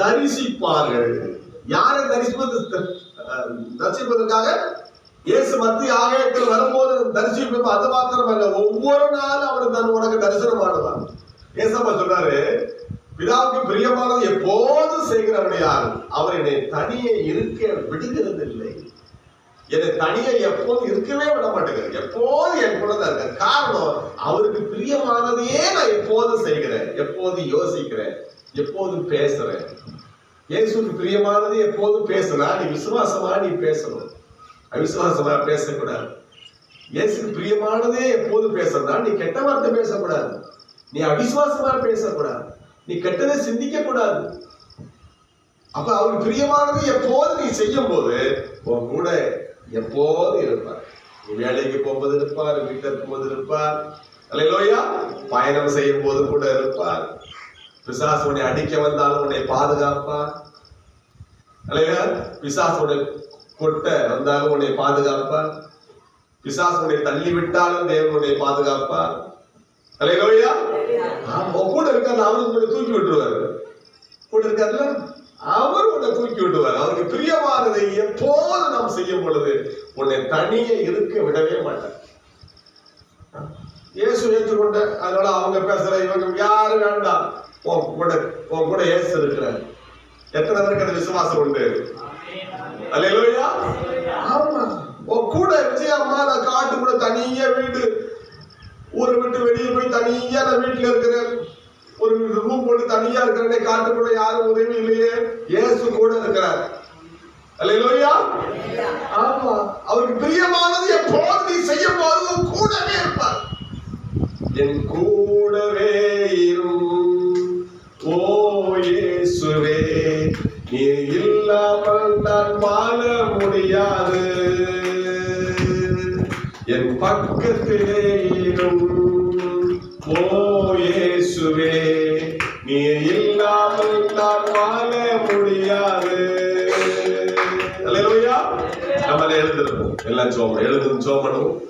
தரிசிப்பார்கள். யாரை தரிசிப்பது? தரிசிப்பதற்காக இயேசு மத்திய ஆலயத்தில் வரும்போது தரிசிப்பது அது மாத்திரமல்ல ஒவ்வொரு நாளும் அவர் தன் உனக்கு தரிசனமானதான் ஏசப்பா சொல்றாரு பிதாவுக்கு பிரியமானது எப்போதும் செய்கிறவனையால் அவர் என்னை தனியே இருக்க விடுகிறது இல்லை என்னை தனியே எப்போதும் இருக்கவே விட மாட்டேங்கிறார். எப்போதும் என் கூட தான் காரணம் அவருக்கு பிரியமானதையே நான் எப்போதும் செய்கிறேன் எப்போதும் யோசிக்கிறேன். எப்போதும் பேசுறேன். இயேசுக்கு பிரியமானது எப்போதும் பேசுனா நீ விசுவாசமா நீ பேசணும். அவிசுவாசமா பேசக்கூடாது. இயேசுக்கு பிரியமானதே எப்போதும் பேசுறதா? நீ கெட்ட வார்த்தை பேசக்கூடாது. நீ அவிசுவாசமா பேசக்கூடாது. நீ கெட்டதை சிந்திக்க கூடாது அப்ப அவருக்கு பிரியமானது எப்போது நீ செய்யும் போது உன் கூட எப்போதும் இருப்பார். நீ வேலைக்கு போகும்போது இருப்பார் வீட்டில் இருக்கும்போது இருப்பார். அல்லையா பயணம் செய்யும் போது கூட இருப்பார். பிசாசு உன்னை அடிக்க வந்தாலும் உன்னை பாதுகாப்பார். அல்லையா பிசாசு உன்னை கொட்ட வந்தாலும் உன்னை பாதுகாப்பார். பிசாசு உன்னை தள்ளி விட்டாலும் தேவன் உன்னை பாதுகாப்பார். அல்லையா ஆமா கூட இருக்காரு அவருக்கு உன்னை தூக்கி விட்டுருவாரு. கூட இருக்காருல்ல அவர் உன்னை தூக்கி விட்டுவார் அவருக்கு பிரியமானதை எப்போது நாம் செய்யும் பொழுது உன்னை தனியே இருக்க விடவே மாட்டார். இயேசு ஏற்றுக்கொண்ட அதனால அவங்க பேசுற இவங்க வேண்டாம் உன் கூட உன் கூட இயேசு இருக்கிறார். எத்தனை பேருக்கு அந்த விசுவாசம் உண்டு? அல்லேலூயா ஆமா. உன் கூட விஜய் அம்மா நான் காட்டு கூட தனியா வீடு. ஊரை விட்டு வெளியே போய் தனியா நான் வீட்டுல இருக்கிறேன். ஒரு ரூம் போட்டு தனியா இருக்கிறேனே காட்டுக்குள்ள யாரும் உதவி இல்லையே. இயேசு கூட இருக்கிறார். அல்லேலூயா ஆமா. அவருக்கு பிரியமானது எப்போது நீ செய்யும் போது கூடவே இருப்பார். என் கூடவே இரும். ஓ இயேசுவே நீ இல்லாமல் நான் வாழ முடியாது. என் பக்கத்திலே இரும். ஓ இயேசுவே நீ இல்லாமல் நான் வாழ முடியாது. அல்லேலூயா நம்ம எழுந்திருப்போம். எல்லாம் சோமம் எழுதும் சோமனும்.